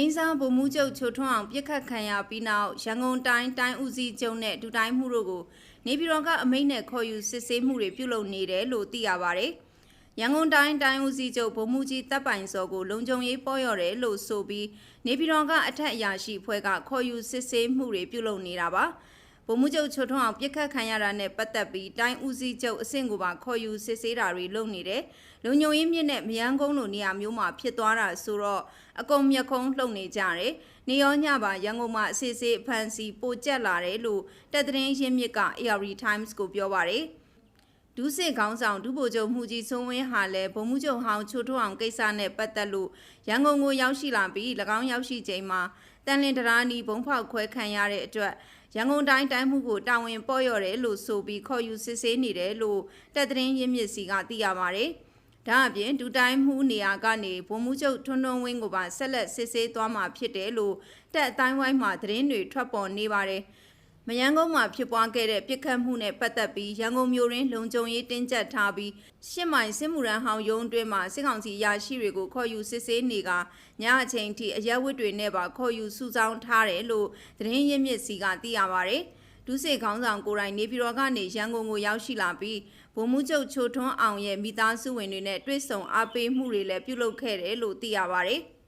င်းစားဗိုလ်မှူးချုပ်ချိုထွန်းအောင်ပြစ်ခတ်ခံရပြီးနောက်ရန်ကုန်တိုင်းတိုင်းဦးစီးချုပ်နဲ့ဒူတိုင်းမှုတို့ကိုနေပြည်တော်ကအမိန့်နဲ့ခေါ်ယူစစ်ဆေးမှုတွေပြုလုပ်နေတယ်လို့သိရပါဗျ။ရန်ကုန်တိုင်းတိုင်းဦးစီးချုပ်ဗိုလ်မှူးကြီးတပ်ပိုင်စောကိုလုံခြုံရေးပေါ်ရော်တယ်လို့ဆိုပြီးနေပြည်တော်ကအထက်အရာရှိအဖွဲ့ကခေါ်ယူစစ်ဆေးမှုတွေပြုလုပ်နေတာပါ။ ဗိုလ်မှူးချုပ်ချိုထွန်းအောင်ပြစ်ခတ်ခံရတာနဲ့ပတ်သက်ပြီးတိုင်းဦးစီးချုပ်အဆင့်ကိုပါခေါ်ယူစစ်ဆေးတာတွေလုပ်နေတယ်။လုံခြုံရေးမြင့်နဲ့မယန်းကုန်းလိုနေရာမျိုးမှာဖြစ်သွားတာဆိုတော့အကုန်မျက်ခုံးလှုပ်နေကြတယ်။နေရောညပါရန်ကုန်မှာအစစ်ဆေးအဖန်စီပိုကျက်လာတယ်လို့တက်သတင်းရင်းမြစ်က AR Times ကိုပြောပါတယ်။ ဒုစစ်ခေါင်းဆောင်ဒုဗိုလ်ချုပ်မှုကြီးစိုးဝင်းဟာလည်းဗိုလ်မှူးချုပ်ဟောင်းချိုထွန်းအောင်ကိစ္စနဲ့ပတ်သက်လို့ရန်ကုန်ကိုရောက်ရှိလာပြီး၎င်းရောက်ရှိချိန်မှာတန်လင်းတရာနီဘုံဖောက်ခွဲခံရတဲ့အတွက်ရန်ကုန်တိုင်းတိုင်းမှုကိုတာဝန်ပေါ်ရော်တယ်လို့ဆိုပြီးခေါ်ယူစစ်ဆေးနေတယ်လို့တက်သတင်းရင်းမြစ်စီကသိရပါတယ်။ဒါအပြင်ဒူတိုင်းမှုနေရာကနေဗိုလ်မှူးချုပ်ထွန်းထွန်းဝင်းကိုပါဆက်လက်စစ်ဆေးသွားမှာဖြစ်တယ်လို့တက်အတိုင်းဝိုင်းမှာသတင်းတွေထွက်ပေါ်နေပါတယ်။ မယန်းကုန်းမှာဖြစ်ပွားခဲ့တဲ့ပြစ်ခတ်မှုနဲ့ပတ်သက်ပြီးရန်ကုန်မြို့ရင်းလုံခြုံရေးတင်းကျပ်ထားပြီးရှစ်မိုင်စစ်မှုရန်ဟောင်းရုံးအတွင်းမှာစစ်ကောင်စီရရှိတွေကိုခေါ်ယူစစ်ဆေးနေကညအချိန်ထိအရက်ဝတ်တွေနဲ့ပါခေါ်ယူစုဆောင်းထားတယ်လို့သတင်းရင်းမြစ်စီကသိရပါဗျ။ဒုစစ်ခေါင်းဆောင်ကိုယ်တိုင်နေပြည်တော်ကနေရန်ကုန်ကိုရောက်ရှိလာပြီးဗိုလ်မှူးချုပ်ချိုထွန်းအောင်ရဲ့မိသားစုဝင်တွေနဲ့တွေ့ဆုံအားပေးမှုတွေလည်းပြုလုပ်ခဲ့တယ်လို့သိရပါဗျ။